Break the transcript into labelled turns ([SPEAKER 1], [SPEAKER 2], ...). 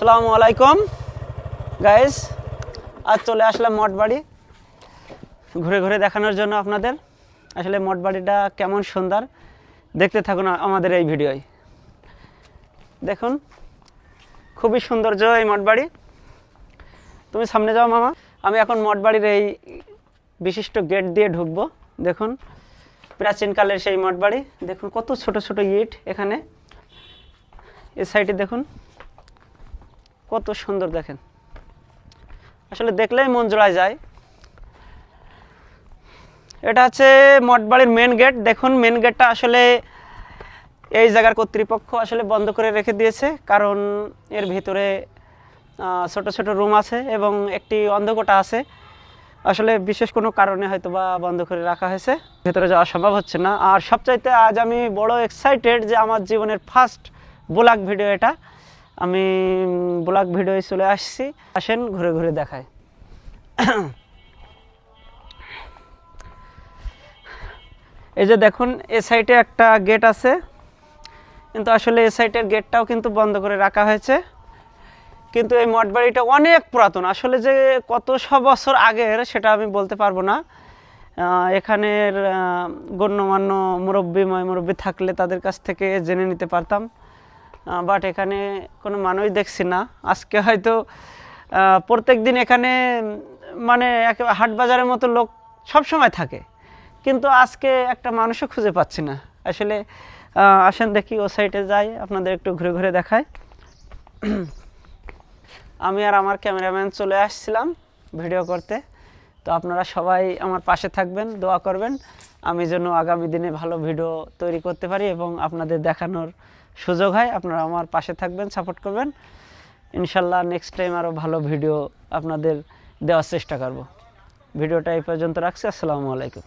[SPEAKER 1] আসসালামু আলাইকুম। গাইস আজ চলে আসলাম মঠ বাড়ি। ঘুরে ঘুরে দেখানোর জন্য আপনাদের। আসলে মঠ বাড়িটা কেমন সুন্দর। দেখতে থাকুন আমাদের এই ভিডিওয়। দেখুন, খুবই সৌন্দর্য এই মঠ বাড়ি। তুমি সামনে যাও মামা। আমি এখন মঠ বাড়ির এই বিশিষ্ট গেট দিয়ে ঢুকবো। দেখুন প্রাচীনকালের সেই মঠ বাড়ি। দেখুন, কত ছোট ছোট ইট এখানে। এই সাইডে দেখুন। কত সুন্দর দেখেন। আসলে দেখলেই মন জোড়ায় যায়। এটা হচ্ছে মঠবাড়ির মেন গেট দেখুন মেন গেটটা আসলে এই জায়গার কর্তৃপক্ষ আসলে বন্ধ করে রেখে দিয়েছে। কারণ এর ভিতরে ছোট ছোট রুম আছে এবং একটি অন্ধকোটা আছে। আসলে বিশেষ কোনো কারণে হয়তো বা বন্ধ করে রাখা হয়েছে। ভেতরে যাওয়া সম্ভব হচ্ছে না। আর সবচাইতে আজ আমি বড় এক্সাইটেড যে আমার জীবনের ফার্স্ট ব্লগ ভিডিও এটা। আমি ব্লগ ভিডিওয় চলে আসছি। আসেন, ঘুরে ঘুরে দেখায়। এই যে দেখুন, এ সাইডে একটা গেট আছে। কিন্তু আসলে এ সাইডের গেটটাও কিন্তু বন্ধ করে রাখা হয়েছে। কিন্তু এই মঠ বাড়িটা অনেক পুরাতন। আসলে যে কত শ বছর আগের, সেটা আমি বলতে পারব না। এখানের গণ্যমান্য মুরব্বী, ময় মুরব্বী থাকলে তাদের কাছ থেকে জেনে নিতে পারতাম। বাট এখানে কোনো মানুষ দেখছি না। আজকে হয়তো প্রত্যেক দিন এখানে মানে একেবারে হাট বাজারের মতো লোক সব সময় থাকে। কিন্তু আজকে একটা মানুষও খুঁজে পাচ্ছি না। আসলে আসেন দেখি ও সাইডে যাই, আপনাদের একটু ঘুরে ঘুরে দেখায় আমি আর আমার ক্যামেরাম্যান চলে আসছিলাম ভিডিও করতে। তো আপনারা সবাই আমার পাশে থাকবেন, দোয়া করবেন। আমি যেন আগামী দিনে ভালো ভিডিও তৈরি করতে পারি এবং আপনাদের দেখানোর সুযোগ হয়। আপনারা আমার পাশে থাকবেন, সাপোর্ট করবেন। ইনশাল্লাহ নেক্সট টাইম আরও ভালো ভিডিও আপনাদের দেওয়ার চেষ্টা করব। ভিডিওটা এই পর্যন্ত রাখছি। আসসালামু আলাইকুম।